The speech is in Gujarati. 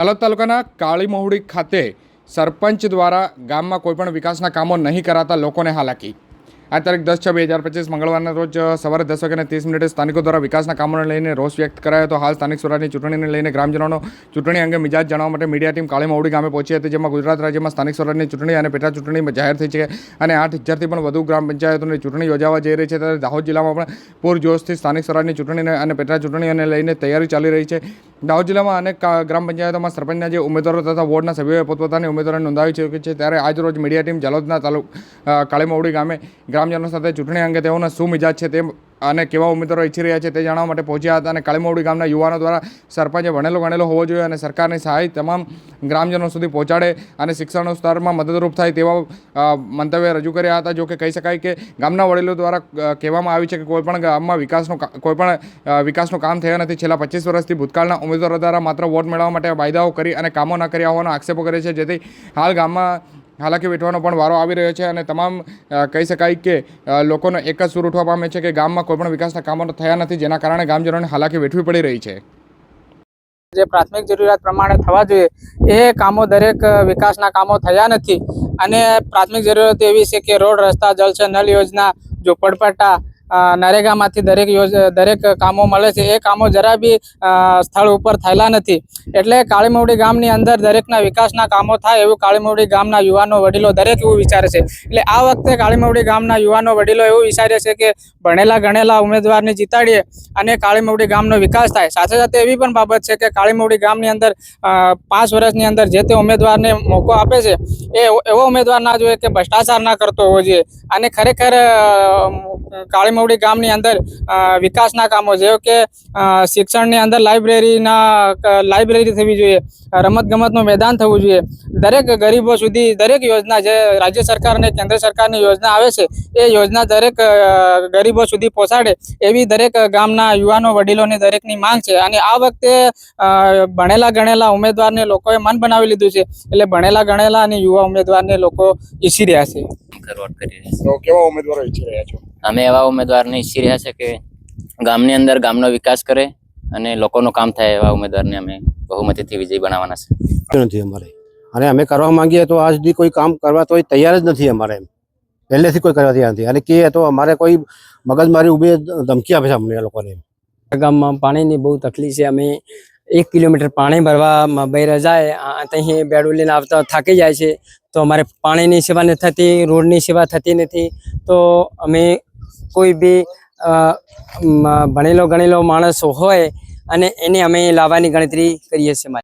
તળાવ તાલુકાના કાળી મહુડી ખાતે સરપંચ દ્વારા ગામમાં કોઈપણ વિકાસના કામો નહીં કરાતા લોકોને હાલાકી. આ તારીખ દસ છ બે હજાર પચીસ મંગળવારના રોજ સવારે દસ વાગ્યાને ત્રીસ મિનિટે સ્થાનિકો દ્વારા વિકાસના કામોને લઈને રોષ વ્યક્ત કરાયો હતો. હાલ સ્થાનિક સ્વરાજની ચૂંટણીને લઈને ગ્રામજનોનો ચૂંટણી અંગે મિજાજ જાણવા માટે મીડિયા ટીમ કાળી મહુડી ગામે પહોંચી હતી, જેમાં ગુજરાત રાજ્યમાં સ્થાનિક સ્વરાજની ચૂંટણી અને પેટા ચૂંટણી જાહેર થઈ છે અને આઠ હજારથી પણ વધુ ગ્રામ પંચાયતોની ચૂંટણી યોજાવા જઈ રહી છે. ત્યારે દાહોદ જિલ્લામાં પણ પૂરજોશથી સ્થાનિક સ્વરાજની ચૂંટણીને અને પેટા ચૂંટણીઓને લઈને તૈયારી ચાલી રહી છે. દાહોદ જિલ્લામાં અનેક ગ્રામ પંચાયતોમાં સરપંચના જે ઉમેદવારો તથા વોર્ડના સભ્યોએ પોતપોતાની ઉમેદવારો નોંધાવી છે ત્યારે આજરોજ મીડિયા ટીમ જાલોદના તાલુક કાળીમવડી ગામે ગ્રામજનો સાથે ચૂંટણી અંગે તેઓના શું મિજાજ છે તે અને કેવા ઉમેદવારો ઈચ્છી રહ્યા છે તે જાણવા માટે પહોંચ્યા હતા અને કાળીમવડી ગામના યુવાનો દ્વારા સરપંચે ભણેલો ગણેલો હોવો જોઈએ અને સરકારની સહાય તમામ ગ્રામજનો સુધી પહોંચાડે અને શિક્ષણ સ્તરમાં મદદરૂપ થાય તેવા મંતવ્ય રજૂ કર્યા હતા. જો કે કહી શકાય કે ગામના વડીલો દ્વારા કહેવામાં આવ્યું છે કે કોઈપણ ગામમાં વિકાસનું કા- કોઈ પણ અ, વિકાસનું કામ થયા નથી. છેલ્લા પચીસ વર્ષથી ભૂતકાળના ઉમેદવારો દ્વારા માત્ર વોટ મેળવવા માટે વાયદાઓ કરી અને કામો ન કર્યા હોવાનો આક્ષેપો કરે છે. જેથી હાલ ગામમાં હાલાકી વેઠવાનો પણ વારો આવી રહ્યો છે અને તમામ કહી શકાય કે લોકોનો એક જ સૂર ઉઠવા પામે છે કે ગામમાં કોઈ પણ વિકાસના કામો થયા નથી, જેના કારણે ગામજનોને હાલાકી વેઠવી પડી રહી છે. જે પ્રાથમિક જરૂરિયાત પ્રમાણે થવા જોઈએ, એ કામો દરેક વિકાસના કામો થયા નથી. અને પ્રાથમિક જરૂરિયાત એવી છે કે રોડ, રસ્તા છે, નળ યોજના, ઝોપડપટ્ટા નરેગામાંથી દરેક દરેક કામો મળે છે. એ કામો જરા બી સ્થળ ઉપર થયેલા નથી. એટલે કાળીમવડી ગામની અંદર દરેકના વિકાસના કામો થાય એવું કાળીમવડી ગામના યુવાનો વડીલો દરેક એવું વિચારે છે. એટલે આ વખતે કાળીમવડી ગામના યુવાનો વડીલો એવું વિચારે છે કે ભણેલા ગણેલા ઉમેદવારને જીતાડીએ અને કાળીમવડી ગામનો વિકાસ થાય. સાથે સાથે એવી પણ બાબત છે કે કાળીમવડી ગામની અંદર પાંચ વર્ષની અંદર જે તે ઉમેદવારને મોકો આપે છે, એ એવો ઉમેદવાર ના જોઈએ કે ભ્રષ્ટાચાર ના કરતો હોવો જોઈએ. અને ખરેખર કાળીમવડી ગામની અંદર વિકાસના કામો જેવો કે શિક્ષણની અંદર લાઇબ્રેરીના લાઇબ્રેરી થવી જોઈએ, રમતગમતનું મેદાન થવું જોઈએ. દરેક ગરીબો સુધી દરેક યોજના જે રાજ્ય સરકાર અને કેન્દ્ર સરકારની યોજના આવે છે, એ યોજના દરેક ગરીબો સુધી પહોંચાડે, એવી દરેક ગામના યુવાનો, વડીલોની દરેકની માંગ છે. અને આ વખતે ભણેલા ગણેલા ઉમેદવારને લોકોએ મન બનાવી લીધું છે. એટલે ભણેલા ગણેલા અને યુવા ઉમેદવારને લોકો ઈચ્છી રહ્યા છે. કરવટ કરી રહ્યા છે. તો કેવા ઉમેદવારો ઈચ્છી રહ્યા છો? અમે એવા ઉમેદવારને ઈચ્છી રહ્યા છે કે ગામની અંદર ગામનો વિકાસ કરે અને લોકોનું કામ થાય એવા ઉમેદવારને અમે બહુમતીથી વિજય બનાવવાના છે. નથી અમારે? અને અમે કરવા માંગીએ તો આજ સુધી કોઈ કામ કરવા તો તૈયાર જ નથી અમારે એમ. પહેલેથી કોઈ કરવા તૈયાર નથી. અને કે તો અમારે કોઈ મગજમારી ઊભી ધમકી આપે છે અમને એ લોકોને ગામમાં પાણીની બહુ તકલીફ છે. અમે એક કિલોમીટર પાણી ભરવા બહાર જાય ત્યાં બેડું લઈને આવતા થાકી જાય છે. તો અમારે પાણીની સેવા નથી થતી, રોડની સેવા થતી નથી. તો અમે કોઈ બી ભણેલો ગણેલો માણસ હોય અને એને અમે લાવવાની ગણતરી કરીએ છીએ